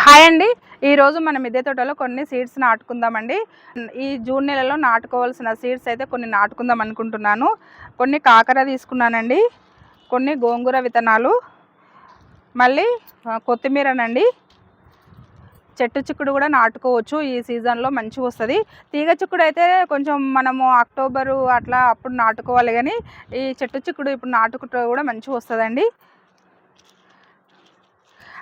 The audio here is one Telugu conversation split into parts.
హాయ్ అండి. ఈరోజు మన మిద్దె తోటలో కొన్ని సీడ్స్ నాటుకుందామండి. ఈ జూన్ నెలలో నాటుకోవాల్సిన సీడ్స్ అయితే కొన్ని నాటుకుందాం అనుకుంటున్నాను. కొన్ని కాకర తీసుకున్నానండి. కొన్ని గోంగూర విత్తనాలు. మళ్ళీ కొత్తిమీరనండి. చెట్టు చిక్కుడు కూడా నాటుకోవచ్చు. ఈ సీజన్లో మంచిగా వస్తుంది. తీగ చిక్కుడు అయితే కొంచెం మనము అక్టోబరు అట్లా అప్పుడు నాటుకోవాలి కానీ ఈ చెట్టు చిక్కుడు ఇప్పుడు నాటుకుంటే కూడా మంచిగా వస్తుందండి.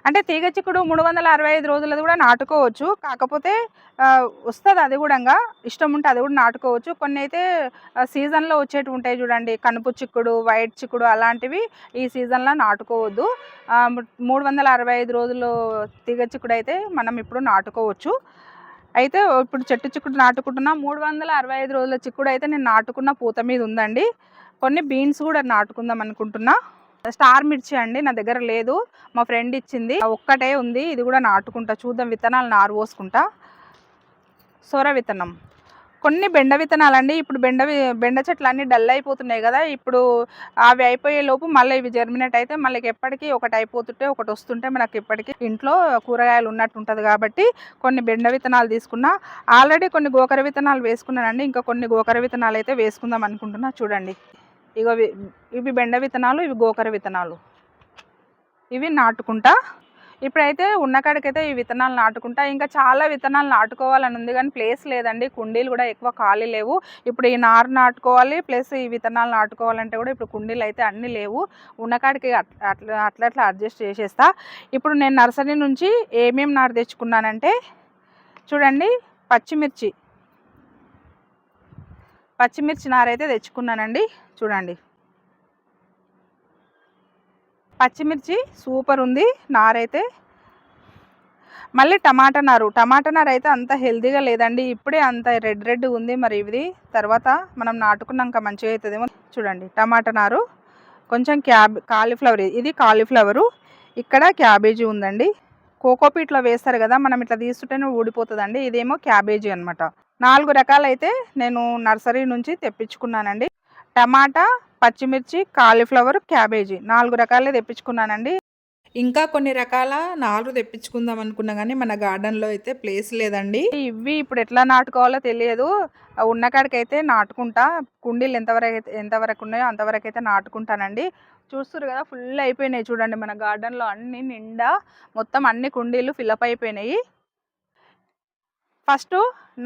అంటే తీగ చిక్కుడు మూడు వందల అరవై ఐదు రోజులది కూడా నాటుకోవచ్చు. కాకపోతే వస్తుంది అది కూడా ఇష్టం ఉంటే అది కూడా నాటుకోవచ్చు. కొన్ని అయితే సీజన్లో వచ్చేటివి ఉంటాయి చూడండి. కనుపు చిక్కుడు వైట్ చిక్కుడు అలాంటివి ఈ సీజన్లో నాటుకోవద్దు. మూడు వందల అరవై ఐదు రోజులు తీగ చిక్కుడు అయితే మనం ఇప్పుడు నాటుకోవచ్చు. అయితే ఇప్పుడు చెట్టు చిక్కుడు నాటుకుంటున్నా మూడు వందల అరవై ఐదు రోజుల చిక్కుడు అయితే నేను నాటుకున్న పూత మీద ఉందండి. కొన్ని బీన్స్ కూడా నాటుకుందాం అనుకుంటున్నా. స్టార్ మిర్చి అండి నా దగ్గర లేదు. మా ఫ్రెండ్ ఇచ్చింది. ఒక్కటే ఉంది ఇది కూడా నాటుకుంటా. చూద్దాం విత్తనాలు నారు పోసుకుంటా. సొర విత్తనం. కొన్ని బెండ విత్తనాలు అండి ఇప్పుడు బెండ బెండ చెట్లు అన్నీ డల్ అయిపోతున్నాయి కదా. ఇప్పుడు అవి అయిపోయే లోపు మళ్ళీ ఇవి జర్మినేట్ అయితే మళ్ళీ ఎప్పటికీ ఒకటి అయిపోతుంటే ఒకటి వస్తుంటే మనకి ఎప్పటికీ ఇంట్లో కూరగాయలు ఉన్నట్టు ఉంటుంది కాబట్టి కొన్ని బెండ విత్తనాలు తీసుకున్నా. ఆల్రెడీ కొన్ని గోకర విత్తనాలు వేసుకున్నానండి ఇంకా కొన్ని గోకర విత్తనాలు అయితే వేసుకుందాం అనుకుంటున్నా. చూడండి. ఇగో ఇవి- బెండ విత్తనాలు ఇవి గోకర విత్తనాలు. ఇవి నాటుకుంటా. ఇప్పుడైతే ఉన్న కాడికైతే ఈ విత్తనాలు నాటుకుంటా. ఇంకా చాలా విత్తనాలు నాటుకోవాలని ఉంది కానీ ప్లేస్ లేదండి. కుండీలు కూడా ఎక్కువ ఖాళీ లేవు. ఇప్పుడు ఈ నారు నాటుకోవాలి ప్లస్ ఈ విత్తనాలు నాటుకోవాలంటే కూడా ఇప్పుడు కుండీలు అయితే అన్నీ లేవు. ఉన్న కాడికి అట్లా అట్లా అట్లా అడ్జస్ట్ చేసేస్తా. ఇప్పుడు నేను నర్సరీ నుంచి ఏమేమి నారు తెచ్చుకున్నానంటే చూడండి పచ్చిమిర్చి. పచ్చిమిర్చి నారైతే తెచ్చుకున్నానండి. చూడండి. పచ్చిమిర్చి సూపర్ ఉంది. నారైతే మళ్ళీ టమాటా నారు. టమాటా నారు అయితే అంత హెల్తీగా లేదండి. ఇప్పుడే అంత రెడ్ రెడ్ ఉంది మరి ఇది తర్వాత మనం నాటుకున్నాక మంచిగా అవుతుందేమో చూడండి. టమాటా నారు. కొంచెం క్యాబ్ కాలీఫ్లవర్ ఇది. కాలీఫ్లవరు. ఇక్కడ క్యాబేజీ ఉందండి. కోకోపీట్లో వేస్తారు కదా మనం ఇట్లా తీసుకుంటేనే ఊడిపోతుందండి. ఇదేమో క్యాబేజీ అనమాట నాలుగు రకాలైతే నేను నర్సరీ నుంచి తెప్పించుకున్నానండి. టమాటా పచ్చిమిర్చి కాలీఫ్లవర్ క్యాబేజీ నాలుగు రకాలే తెప్పించుకున్నానండి. ఇంకా కొన్ని రకాల నాలుగు తెప్పించుకుందాం అనుకున్నా కానీ మన గార్డెన్లో అయితే ప్లేస్ లేదండి. ఇవి ఇప్పుడు ఎట్లా నాటుకోవాలో తెలియదు. ఉన్న కాడికి అయితే నాటుకుంటా కుండీలు ఎంతవరకు అయితే ఎంతవరకు ఉన్నాయో అంతవరకు అయితే నాటుకుంటానండి. చూస్తారు కదా ఫుల్ అయిపోయినాయి చూడండి మన గార్డెన్లో అన్ని నిండా మొత్తం అన్ని కుండీలు ఫిలప్ అయిపోయినాయి. ఫస్ట్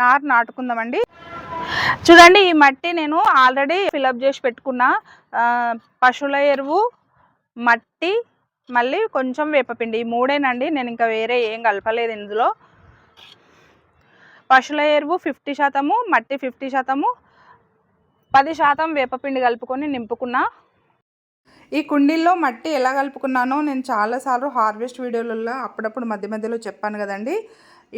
నారు నాటుకుందామండి. చూడండి ఈ మట్టి నేను ఆల్రెడీ ఫిలప్ చేసి పెట్టుకున్నా. పశువుల ఎరువు మట్టి మళ్ళీ కొంచెం వేపపిండి. ఈ మూడేనండి నేను ఇంకా వేరే ఏం కలపలేదు ఇందులో. పశువుల ఎరువు ఫిఫ్టీ శాతము మట్టి ఫిఫ్టీ శాతము పది శాతం వేపపిండి కలుపుకొని నింపుకున్నా. ఈ కుండీల్లో మట్టి ఎలా కలుపుకున్నానో నేను చాలాసార్లు హార్వెస్ట్ వీడియోలలో అప్పుడప్పుడు మధ్య మధ్యలో చెప్పాను కదండి.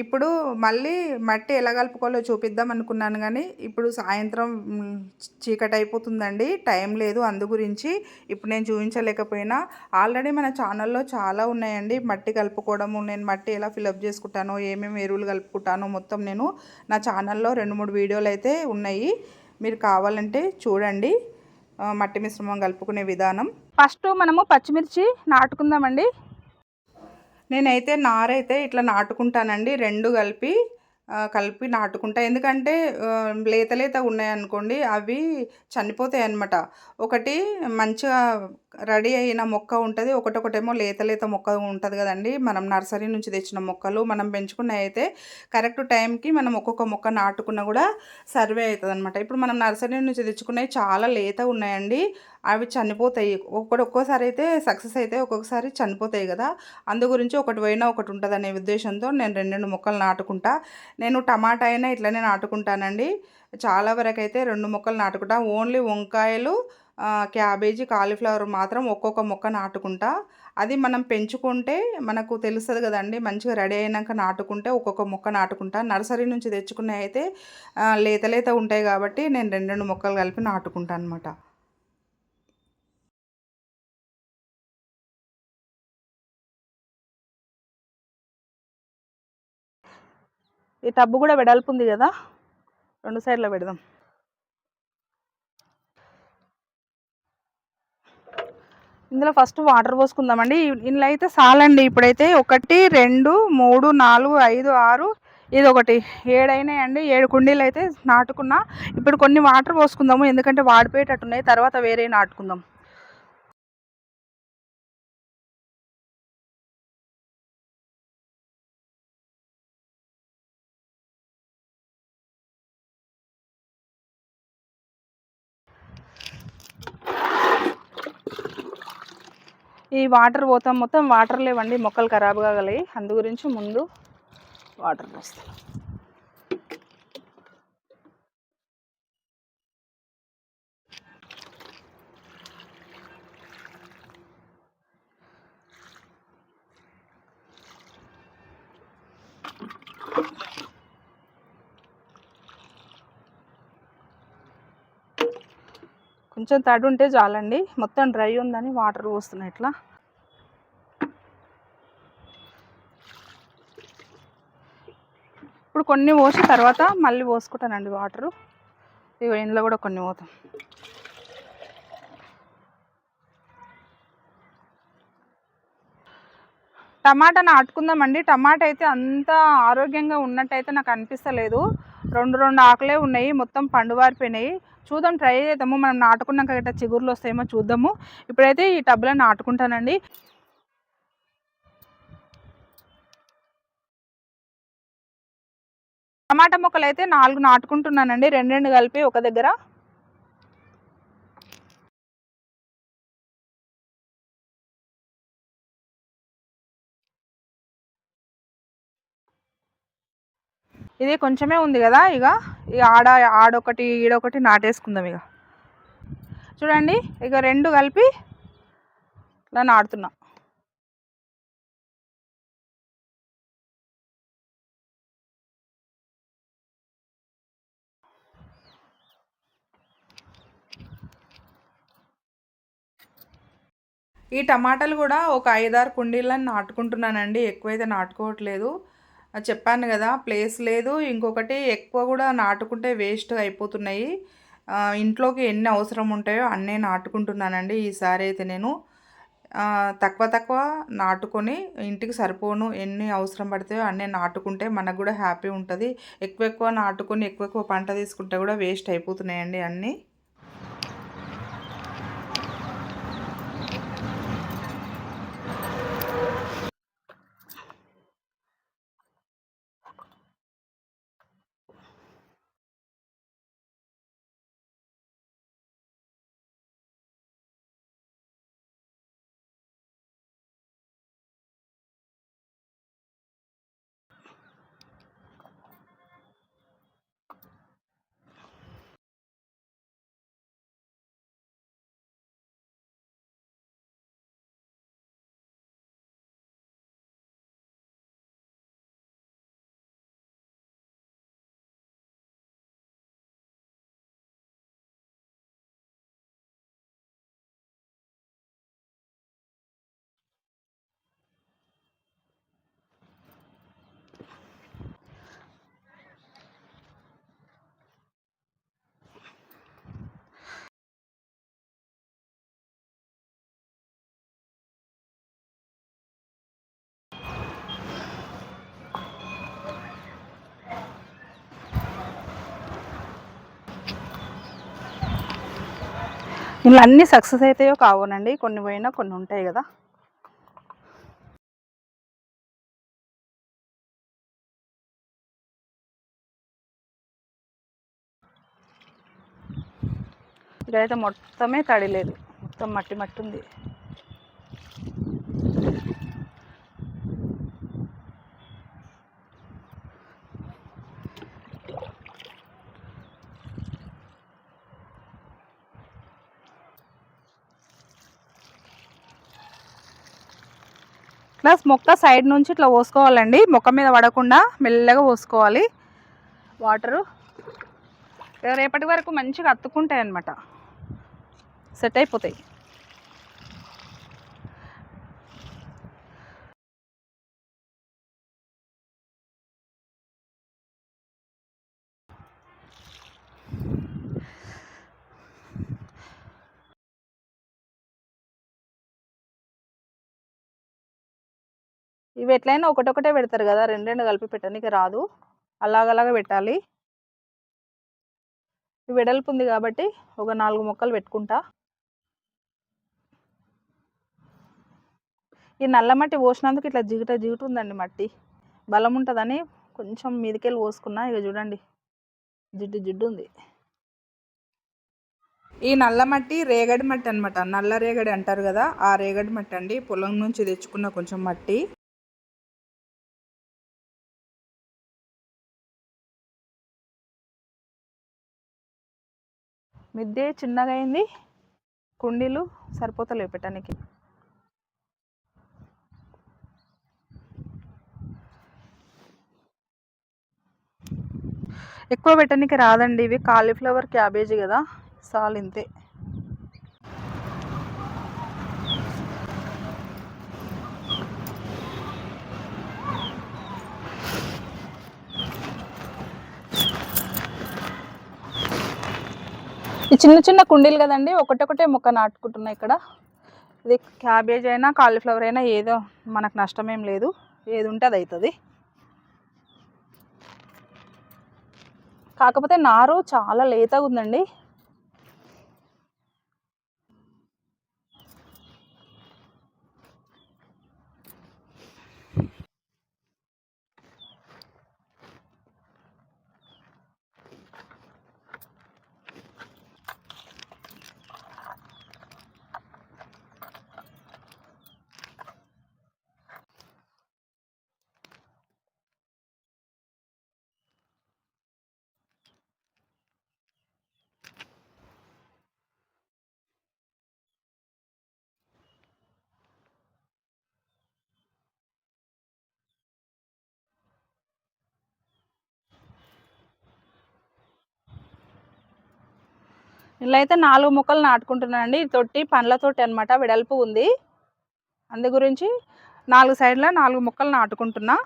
ఇప్పుడు మళ్ళీ మట్టి ఎలా కలుపుకోవాలో చూపిద్దాం అనుకున్నాను కానీ ఇప్పుడు సాయంత్రం చీకటైపోతుందండి చీకటి అయిపోతుందండి టైం లేదు అందు గురించి. ఇప్పుడు నేను చూపించలేకపోయినా. ఆల్రెడీ మన ఛానల్లో చాలా ఉన్నాయండి. మట్టి కలుపుకోవడము నేను మట్టి ఎలా ఫిలప్ చేసుకుంటానో ఏమేమి ఎరువులు కలుపుకుంటానో మొత్తం నేను నా ఛానల్లో రెండు మూడు వీడియోలు అయితే ఉన్నాయి. మీరు కావాలంటే చూడండి మట్టి మిశ్రమం కలుపుకునే విధానం. ఫస్ట్ మనము పచ్చిమిర్చి నాటుకుందామండి. నేనైతే నారైతే ఇట్లా నాటుకుంటానండి రెండు కలిపి కలిపి నాటుకుంటా. ఎందుకంటే లేత లేత ఉన్నాయనుకోండి అవి చనిపోతాయి అన్నమాట ఒకటి మంచిగా రెడీ అయిన మొక్క ఉంటుంది ఒకటొకటేమో లేత లేత మొక్క ఉంటుంది కదండి. మనం నర్సరీ నుంచి తెచ్చిన మొక్కలు మనం పెంచుకున్నవి అయితే కరెక్ట్ టైంకి మనం ఒక్కొక్క మొక్క నాటుకున్నా కూడా సర్వే అవుతుంది అనమాట ఇప్పుడు మనం నర్సరీ నుంచి తెచ్చుకున్నవి చాలా లేత ఉన్నాయండి. అవి చనిపోతాయి. ఒక్కటి ఒక్కోసారి అయితే సక్సెస్ అయితే ఒక్కొక్కసారి చనిపోతాయి కదా. అందు గురించి ఒకటి పోయినా ఒకటి ఉంటుంది అనే ఉద్దేశంతో నేను రెండు రెండు మొక్కలు నాటుకుంటా. నేను టమాటా అయినా ఇట్లనే నాటుకుంటానండి. చాలా వరకు అయితే రెండు మొక్కలు నాటుకుంటా. ఓన్లీ వంకాయలు క్యాబేజీ కాలీఫ్లవర్ మాత్రం ఒక్కొక్క మొక్క నాటుకుంటా. అది మనం పెంచుకుంటే మనకు తెలుస్తుంది కదండి. మంచిగా రెడీ అయినాక నాటుకుంటే ఒక్కొక్క మొక్క నాటుకుంటా. నర్సరీ నుంచి తెచ్చుకునే అయితే లేత లేత ఉంటాయి కాబట్టి నేను రెండు రెండు మొక్కలు కలిపి నాటుకుంటాను అనమాట ఈ టబ్బు కూడా వెడల్పు ఉంది కదా. రెండు సైడ్లో పెడదాం. ఇందులో ఫస్ట్ వాటర్ పోసుకుందామండి. ఇందులో అయితే చాలండి. ఇప్పుడైతే ఒకటి రెండు మూడు నాలుగు ఐదు ఆరు ఇది ఒకటి. ఏడైనాయండి. ఏడు కుండీలు అయితే నాటుకున్నా. ఇప్పుడు కొన్ని వాటర్ పోసుకుందాము. ఎందుకంటే వాడిపోయేటట్టున్నాయి. తర్వాత వేరే నాటుకుందాం. ఈ వాటర్ పోతాం. మొత్తం వాటర్ లేవండి. మొక్కలు ఖరాబ్ కాగలయి అందు గురించి ముందు వాటర్ పోస్తాం. కొంచెం తడి ఉంటే చాలండి. మొత్తం డ్రై ఉందని వాటర్ పోస్తున్నాయి ఇట్లా. ఇప్పుడు కొన్ని పోసిన తర్వాత మళ్ళీ పోసుకుంటానండి వాటరు. ఇక ఇందులో కూడా కొన్ని పోతాం. టమాటా నాటుకుందామండి. టమాటా అయితే అంత ఆరోగ్యంగా ఉన్నట్టయితే నాకు అనిపిస్తలేదు. రెండు రెండు ఆకులే ఉన్నాయి. మొత్తం పండువారిపోయినాయి చూద్దాం ట్రై చేద్దాము. మనం నాటుకున్నాక గట్రా చిగురులు వస్తాయేమో చూద్దాము. ఇప్పుడైతే ఈ టబ్లో నాటుకుంటానండి. టమాటా మొక్కలు అయితే నాలుగు నాటుకుంటున్నానండి. రెండు రెండు కలిపి ఒక దగ్గర. ఇది కొంచెమే ఉంది కదా ఇక. ఈ ఆడ ఆడొకటి ఈడొకటి నాటేసుకుందాం ఇక. చూడండి ఇక రెండు కలిపి ఇలా నాటుతున్నా. ఈ టమాటాలు కూడా ఒక ఐదారు కుండీలను నాటుకుంటున్నానండి. ఎక్కువైతే నాటుకోవట్లేదు. చెప్పాను కదా ప్లేస్ లేదు. ఇంకొకటి ఎక్కువ కూడా నాటుకుంటే వేస్ట్ అయిపోతున్నాయి. ఇంట్లోకి ఎన్ని అవసరం ఉంటాయో అన్నీ నాటుకుంటున్నానండి ఈసారి అయితే నేను. తక్కువ తక్కువ నాటుకొని ఇంటికి సరిపోను ఎన్ని అవసరం పడతాయో అన్నీ నాటుకుంటే మనకు కూడా హ్యాపీ ఉంటుంది. ఎక్కువ ఎక్కువ నాటుకొని ఎక్కువ ఎక్కువ పంట తీసుకుంటే కూడా వేస్ట్ అయిపోతున్నాయండి అన్నీ. ఇలా అన్నీ సక్సెస్ అవుతాయో కావునండి. కొన్ని పోయినా కొన్ని ఉంటాయి కదా. ఇక్కడైతే మొత్తమే తడి లేదు. మొత్తం మట్టి మట్టి ఉంది. ప్లస్ మొక్క సైడ్ నుంచి ఇట్లా పోసుకోవాలండి. మొక్క మీద పడకుండా మెల్లగా పోసుకోవాలి. వాటరు రేపటి వరకు మంచిగా అత్తుకుంటాయి అన్నమాట సెట్ అయిపోతాయి. ఇవి ఎట్లయినా ఒకటొకటే పెడతారు కదా రెండు రెండు కలిపి పెట్టడానికి రాదు. అలాగలాగా పెట్టాలి. వెడల్పు ఉంది కాబట్టి ఒక నాలుగు మొక్కలు పెట్టుకుంటా. ఈ నల్ల మట్టి పోసినందుకు ఇట్లా జిగుట జిగుటు ఉందండి మట్టి. బలం ఉంటుందని కొంచెం మీదకెళ్ళి పోసుకున్నా ఇక చూడండి. జిడ్డు జిడ్డు ఉంది. ఈ నల్ల మట్టి రేగడి మట్టి అనమాట నల్ల రేగడి అంటారు కదా ఆ రేగడి మట్టి అండి. పొలం నుంచి తెచ్చుకున్న కొంచెం మట్టి. మిద్దె చిన్నగా అయింది. కుండీలు సరిపోతలేవు పెట్టడానికి. ఎక్కువ పెట్టడానికి రాదండి. ఇవి కాలీఫ్లవర్ క్యాబేజీ కదా. సాల్ ఇంతే. చిన్న చిన్న కుండీలు కదండి ఒకటొకటే మొక్క నాటుకుంటున్నాయి ఇక్కడ. ఇది క్యాబేజ్ అయినా కాలీఫ్లవర్ అయినా ఏదో మనకు నష్టమేం లేదు. ఏది ఉంటే అది అవుతుంది కాకపోతే నారు చాలా లేతగా ఉందండి. ఇలా అయితే నాలుగు మొక్కలు నాటుకుంటున్నానండి. ఈ తొట్టి పండ్ల తొట్టి అనమాట వెడల్పు ఉంది. అందు గురించి నాలుగు సైడ్ల నాలుగు మొక్కలు నాటుకుంటున్నా.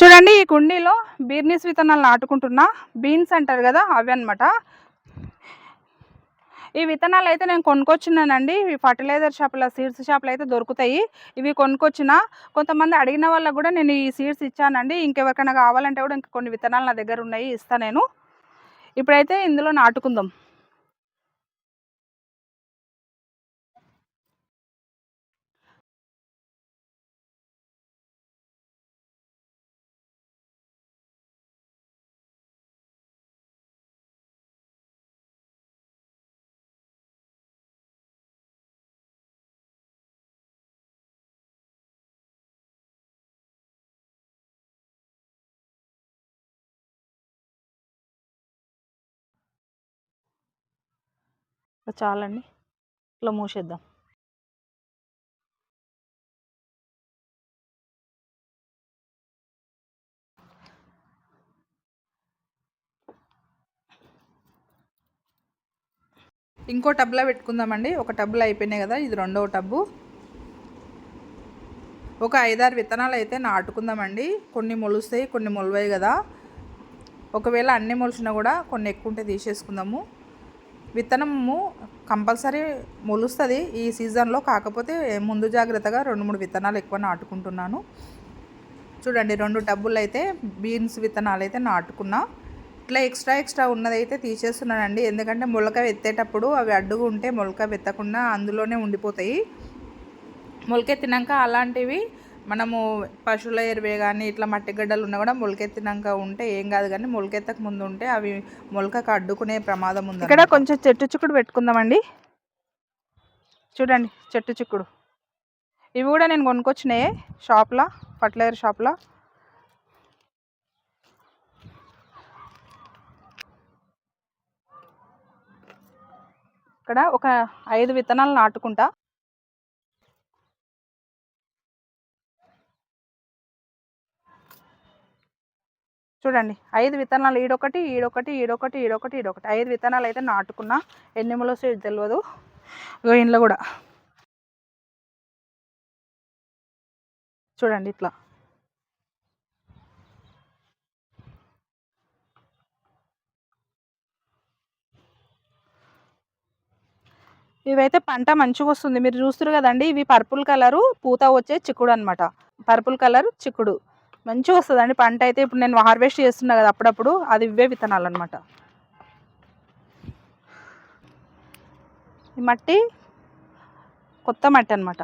చూడండి ఈ కుండీలో బీర్నీస్ విత్తనాలు నాటుకుంటున్నా. బీన్స్ అంటారు కదా అవి అనమాట ఈ విత్తనాలు అయితే నేను కొనుక్కొచ్చినానండి ఇవి ఫర్టిలైజర్ షాప్లో సీడ్స్ షాప్లో అయితే దొరుకుతాయి. ఇవి కొనుక్కొచ్చిన కొంతమంది అడిగిన వాళ్ళకు కూడా నేను ఈ సీడ్స్ ఇచ్చానండి. ఇంకెవరికైనా కావాలంటే కూడా ఇంకా కొన్ని విత్తనాలు నా దగ్గర ఉన్నాయి ఇస్తాను నేను. ఇప్పుడైతే ఇందులో నాటుకుందాం. చాలండి. ఇట్లా మూసేద్దాం. ఇంకో టబ్లో పెట్టుకుందామండి. ఒక టబ్లో అయిపోయినాయి కదా ఇది రెండవ టబ్బు. ఒక ఐదారు విత్తనాలు అయితే నాటుకుందామండి. కొన్ని మొలుస్తాయి కొన్ని మొలవాయి కదా. ఒకవేళ అన్ని మొలిచినా కూడా కొన్ని ఎక్కువ ఉంటే తీసేసుకుందాము. విత్తనము కంపల్సరీ మొలుస్తుంది ఈ సీజన్లో. కాకపోతే ముందు జాగ్రత్తగా రెండు మూడు విత్తనాలు ఎక్కువ నాటుకుంటున్నాను. చూడండి రెండు టబ్బులు అయితే బీన్స్ విత్తనాలు అయితే నాటుకున్నా. ఇట్లా ఎక్స్ట్రా ఎక్స్ట్రా ఉన్నదైతే తీసేస్తున్నానండి. ఎందుకంటే మొలక ఎత్తేటప్పుడు అవి అడ్డుగా ఉంటే మొలక వెత్తకుండా అందులోనే ఉండిపోతాయి. మొలకెత్తినాక అలాంటివి మనము పశువుల ఎరువే కానీ ఇట్లా మట్టి గడ్డలు ఉన్నా కూడా మొలకెత్తినాక ఉంటే ఏం కాదు కానీ మొలకెత్తక ముందు ఉంటే అవి మొలకకు అడ్డుకునే ప్రమాదం ఉంది ఇక్కడ కొంచెం చెట్టు చిక్కుడు పెట్టుకుందామండి. చూడండి చెట్టు చిక్కుడు. ఇవి కూడా నేను కొనుక్కొచ్చినాయి షాప్లో ఫర్టిలైజర్ షాప్లో. ఇక్కడ ఒక ఐదు విత్తనాలు నాటుకుంటా. చూడండి ఐదు విత్తనాలు ఈడొకటి ఈడొకటి ఈడొకటి ఈడొకటి ఈడొకటి. ఐదు విత్తనాలు అయితే నాటుకున్నా ఎన్ని మొలసో తెలియదు. ఇగో ఇంట్లో కూడా. చూడండి ఇట్లా. ఇవైతే పంట మంచిగా వస్తుంది. మీరు చూస్తారు కదండి ఇవి పర్పుల్ కలరు పూత వచ్చే చిక్కుడు అనమాట పర్పుల్ కలర్ చిక్కుడు. మంచిగా వస్తుందండి. పంట అయితే ఇప్పుడు నేను హార్వెస్ట్ చేస్తున్నా కదా అప్పుడప్పుడు అది ఇవే విత్తనాలు అనమాట ఈ మట్టి కొత్త మట్టి అనమాట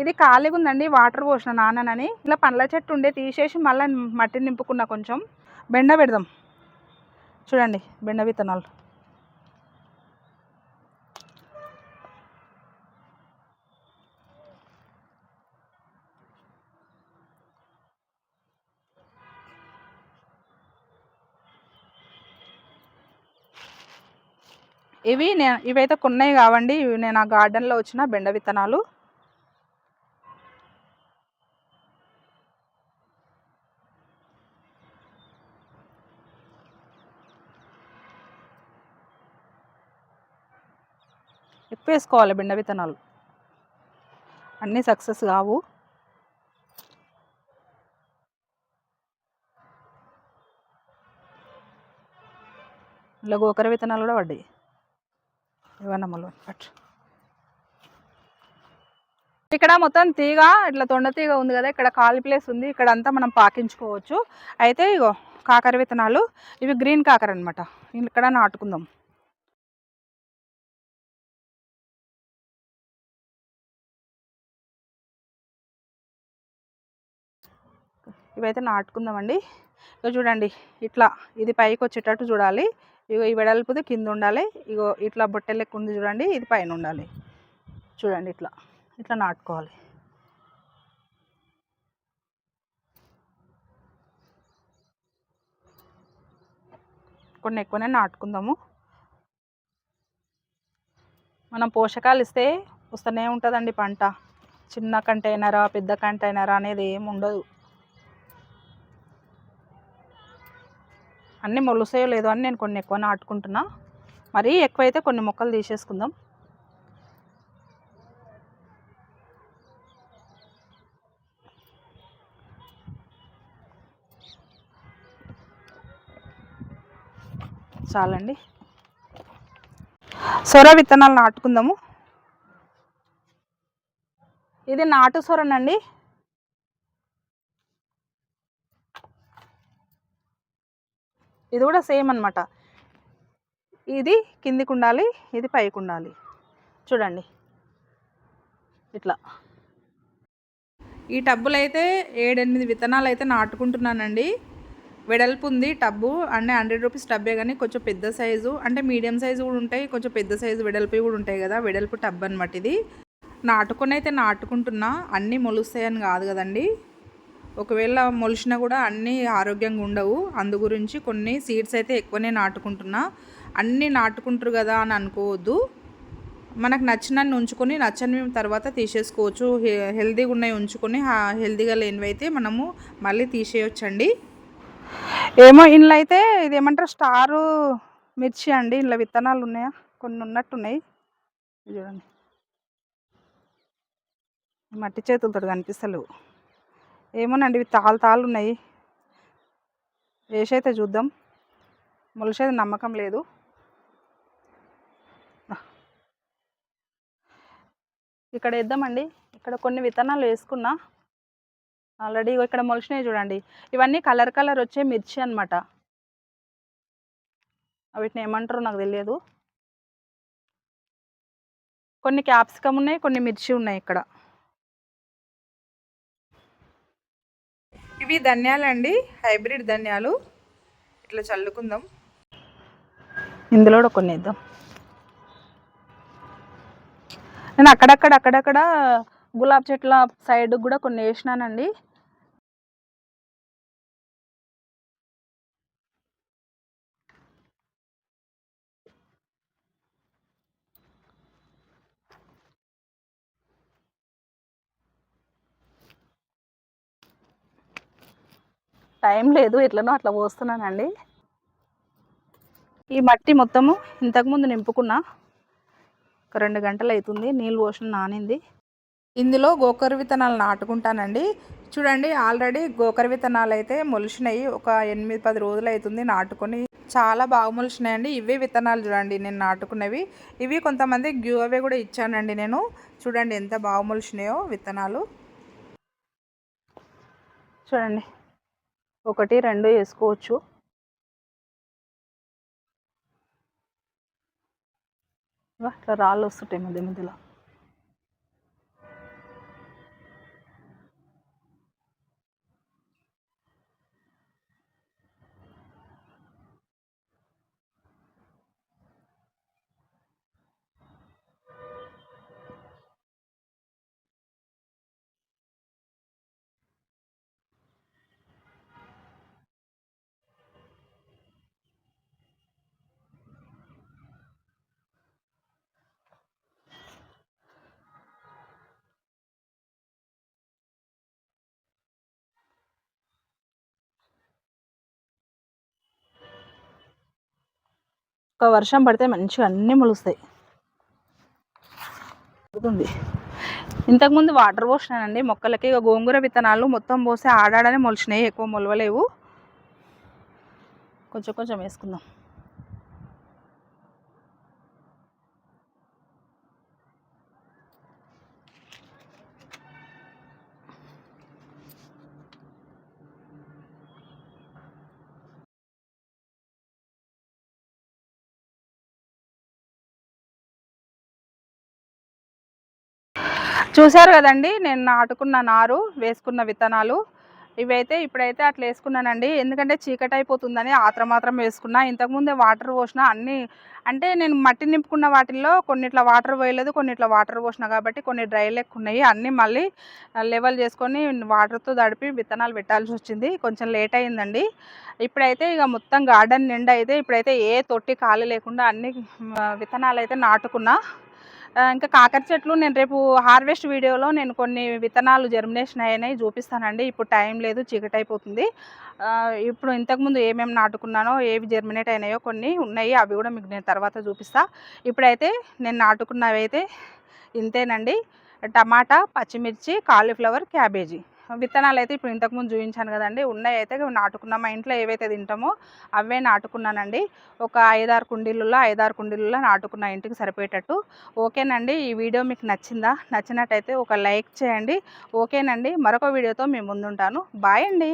ఇది ఖాళీగా ఉందండి వాటర్ పోసిన నాన్ననని. ఇలా పండ్ల చెట్టు ఉండే తీసేసి మళ్ళీ మట్టి నింపుకున్న కొంచెం. బెండ పెడదాం. చూడండి బెండ విత్తనాలు. ఇవి నేను ఇవైతే కొన్నాయి కావండి. ఇవి నేను ఆ గార్డెన్లో వచ్చిన బెండ విత్తనాలు. వేసుకోవాలి బిండ విత్తనాలు అన్నీ సక్సెస్ కావు. ఇలా గోకర విత్తనాలు కూడా పడ్డాయి. ఇవన్నమ్మలు ఇక్కడ మొత్తం తీగ ఇట్లా తొండ తీగ ఉంది కదా ఇక్కడ ఖాళీ ప్లేస్ ఉంది. ఇక్కడ అంతా మనం పాకించుకోవచ్చు. అయితే ఇగో కాకర విత్తనాలు ఇవి గ్రీన్ కాకర అనమాట ఇక్కడ నాటుకుందాం. ఇవైతే నాటుకుందామండి. ఇగో చూడండి ఇట్లా ఇది పైకి వచ్చేటట్టు చూడాలి. ఇగో ఈ వెడల్పుది కింద ఉండాలి ఇగో ఇట్లా బొట్టె లెక్క ఉంది చూడండి ఇది పైన ఉండాలి చూడండి ఇట్లా ఇట్లా నాటుకోవాలి. కొన్ని ఎక్కువనే నాటుకుందాము. మనం పోషకాలు ఇస్తే వస్తూనే ఉంటుందండి పంట. చిన్న కంటైనరా పెద్ద కంటైనరా అనేది ఏమి ఉండదు అన్నీ మొలుసాయో లేదో అని నేను కొన్ని ఎక్కువ నాటుకుంటున్నా. మరీ ఎక్కువైతే కొన్ని మొక్కలు తీసేసుకుందాం. చాలండి. సొర విత్తనాలు నాటుకుందాము. ఇది నాటు సొరనండి. ఇది కూడా సేమ్ అనమాట ఇది కిందికి ఉండాలి ఇది పైకి ఉండాలి. చూడండి. ఇట్లా. ఈ టబ్బులు అయితే ఏడెనిమిది విత్తనాలు అయితే నాటుకుంటున్నానండి. వెడల్పు ఉంది టబ్బు అంటే హండ్రెడ్ రూపీస్ టబ్బే కానీ కొంచెం పెద్ద సైజు అంటే మీడియం సైజు కూడా ఉంటాయి కొంచెం పెద్ద సైజు వెడల్పు కూడా ఉంటాయి కదా వెడల్పు టబ్ అనమాట ఇది. నాటుకొని అయితే నాటుకుంటున్నా అన్నీ మొలుస్తాయని కాదు కదండి. ఒకవేళ మొలిచినా కూడా అన్నీ ఆరోగ్యంగా ఉండవు. అందు గురించి కొన్ని సీడ్స్ అయితే ఎక్కువనే నాటుకుంటున్నా. అన్నీ నాటుకుంటారు కదా అని అనుకోవద్దు. మనకు నచ్చినన్ని ఉంచుకొని నచ్చని తర్వాత తీసేసుకోవచ్చు. హెల్దీగా ఉన్నాయి ఉంచుకొని హెల్తీగా లేనివి అయితే మనము మళ్ళీ తీసేయొచ్చండి. ఏమో ఇంట్లో అయితే ఇది ఏమంటారు స్టారు మిర్చి అండి. ఇంట్లో విత్తనాలు ఉన్నాయా? కొన్ని ఉన్నట్టున్నాయి. చూడండి మట్టి చేతులతో కనిపిస్తలేవు. ఏమోనండి ఇవి తాళ్ళు తాళ్ళు ఉన్నాయి. వేసైతే చూద్దాం. మొలిసేది నమ్మకం లేదు. ఇక్కడ వేద్దామండి. ఇక్కడ కొన్ని విత్తనాలు వేసుకున్నా. ఆల్రెడీ ఇక్కడ మొలిచినవి చూడండి. ఇవన్నీ కలర్ కలర్ వచ్చే మిర్చి అనమాట వీటిని ఏమంటారో నాకు తెలియదు. కొన్ని క్యాప్సికమ్ ఉన్నాయి కొన్ని మిర్చి ఉన్నాయి ఇక్కడ. ఇవి ధనియాలండి హైబ్రిడ్ ధనియాలు. ఇట్లా చల్లుకుందాం. ఇందులో కొన్ని వేద్దాం నేను అక్కడక్కడ అక్కడక్కడ గులాబ్ చెట్ల సైడ్ కూడా కొన్ని వేసినానండి. టైం లేదు ఎట్లనో అట్లా పోస్తున్నానండి. ఈ మట్టి మొత్తము ఇంతకుముందు నింపుకున్నా. ఒక రెండు గంటలు అవుతుంది నీళ్ళు పోసిన నానింది. ఇందులో గోకర విత్తనాలు నాటుకుంటానండి. చూడండి ఆల్రెడీ గోకర విత్తనాలు అయితే మొలిచినాయి. ఒక ఎనిమిది పది రోజులు అవుతుంది నాటుకొని. చాలా బాగా మొలిచినాయండి. ఇవే విత్తనాలు చూడండి నేను నాటుకున్నవి. ఇవి కొంతమంది గ్యూ అవే కూడా ఇచ్చానండి నేను. చూడండి ఎంత బాగా మొలిచినాయో విత్తనాలు. చూడండి ఒకటి రెండు వేసుకోవచ్చు. ఇట్లా రాళ్ళు వస్తుంటాయి మధ్య మధ్యలో. ఒక వర్షం పడితే మంచిగా అన్నీ మొలుస్తాయి. ఇంతకుముందు వాటర్ పోసినానండి. మొక్కలకి ఇక గోంగూర విత్తనాలు మొత్తం పోసి ఆడాడనే మొలిచినాయి. ఎక్కువ మొలవలేవు. కొంచెం కొంచెం వేసుకుందాం. చూశారు కదండి నేను నాటుకున్న నారు వేసుకున్న విత్తనాలు. ఇవైతే ఇప్పుడైతే అట్లా వేసుకున్నానండి. ఎందుకంటే చీకటి అయిపోతుందని ఆత్ర మాత్రం వేసుకున్నా. ఇంతకుముందే వాటర్ పోసిన అన్నీ అంటే నేను మట్టి నింపుకున్న వాటిల్లో కొన్నిట్ల వాటర్ పోయలేదు కొన్నిట్ల వాటర్ పోసిన కాబట్టి కొన్ని డ్రై లెక్క ఉన్నాయి. అన్నీ మళ్ళీ లెవెల్ చేసుకొని వాటర్తో తడిపి విత్తనాలు పెట్టాల్సి వచ్చింది. కొంచెం లేట్ అయిందండి. ఇప్పుడైతే ఇక మొత్తం గార్డెన్ నిండా అయితే ఇప్పుడైతే ఏ తొట్టి ఖాళీ లేకుండా అన్ని విత్తనాలు అయితే నాటుకున్నా. ఇంకా కాకర చెట్లు నేను రేపు హార్వెస్ట్ వీడియోలో నేను కొన్ని విత్తనాలు జర్మినేషన్ అయినాయి చూపిస్తానండి. ఇప్పుడు టైం లేదు చీకటి అయిపోతుంది ఇప్పుడు ఇంతకుముందు ఏమేమి నాటుకున్నానో ఏవి జర్మినేట్ అయినాయో కొన్ని ఉన్నాయి. అవి కూడా మీకు నేను తర్వాత చూపిస్తా. ఇప్పుడైతే నేను నాటుకున్నవి అయితే ఇంతేనండి. టమాటా పచ్చిమిర్చి కాలీఫ్లవర్ క్యాబేజీ. విత్తనాలు అయితే ఇప్పుడు ఇంతకుముందు చూపించాను కదండి. ఉన్నాయి అయితే నాటుకున్నాం. మా ఇంట్లో ఏవైతే తింటామో అవే నాటుకున్నానండి. ఒక ఐదారు కుండీలలో ఐదారు కుండీలలో నాటుకున్న ఇంటికి సరిపోయేటట్టు. ఓకేనండి. ఈ వీడియో మీకు నచ్చిందా? నచ్చినట్టయితే ఒక లైక్ చేయండి. ఓకేనండి. మరొక వీడియోతో మేము ముందుంటాను. బాయ్ అండి.